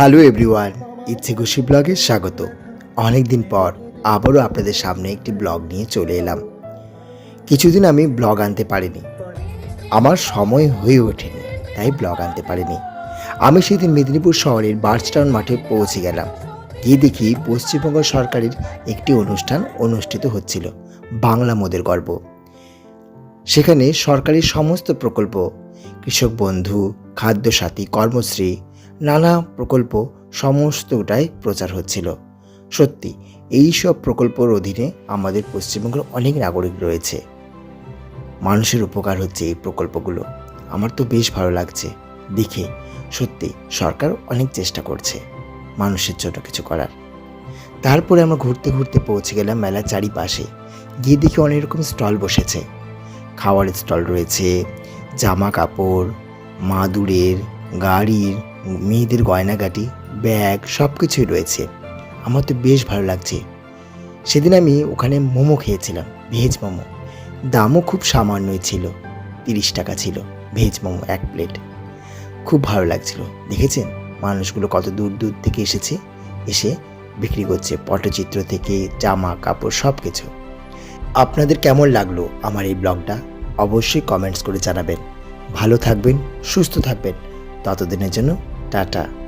Hello everyone, ইচ্ছে খুশি ব্লগে স্বাগত। অনেক দিন পর আবারও আপনাদের সামনে একটি ব্লগ নিয়ে চলে এলাম। কিছুদিন আমি ব্লগ আনতে পারিনি। আমার সময় হয়ে ওঠেনি, তাই ব্লগ আনতে পারিনি। আমি সেদিন মেদিনীপুর শহরের বার্চটাউন মাঠে পৌঁছে গেলাম। গিয়ে দেখি পশ্চিমবঙ্গ সরকারের একটি অনুষ্ঠান অনুষ্ঠিত হচ্ছিল, বাংলা মোদের গর্ব। সেখানে সরকারি সমস্ত প্রকল্প, কৃষক বন্ধু, খাদ্যসাথী, কর্মশ্রী নানা প্রকল্প সমস্তটাই প্রচার হচ্ছিল। সত্যি এই সব প্রকল্পর অধীনে আমাদের পশ্চিমবঙ্গের অনেক নাগরিক রয়েছে। মানুষের উপকার হচ্ছে এই প্রকল্পগুলো। আমার তো বেশ ভালো লাগছে। দেখে সত্যি সরকার অনেক চেষ্টা করছে মানুষের জন্য কিছু করার। তারপরে আমরা ঘুরতে ঘুরতে পৌঁছে গেলাম মেলার চারিপাশে। গিয়ে দেখি অনেক রকম স্টল বসেছে। খাওয়ারের স্টল রয়েছে, জামা কাপড়, মাদুরের গাড়ির, মেয়েদের গয়নাগাটি, ব্যাগ সব কিছুই রয়েছে। আমার তো বেশ ভালো লাগছে। সেদিন আমি ওখানে মোমো খেয়েছিলাম, ভেজ মোমো। দামও খুব সামান্যই ছিল, তিরিশ টাকা ছিল, ভেজ মোমো এক প্লেট। খুব ভালো লাগছিল, দেখেছেন? মানুষগুলো কত দূর দূর থেকে এসেছে, এসে বিক্রি করছে, পটচিত্র থেকে জামা, কাপড় সব কিছু আপনাদের কেমন লাগল আমার এই ব্লগটা? অবশ্যই কমেন্টস করে জানাবেন। ভালো থাকবেন, সুস্থ থাকবেন। ততদিনের জন্য টাটা।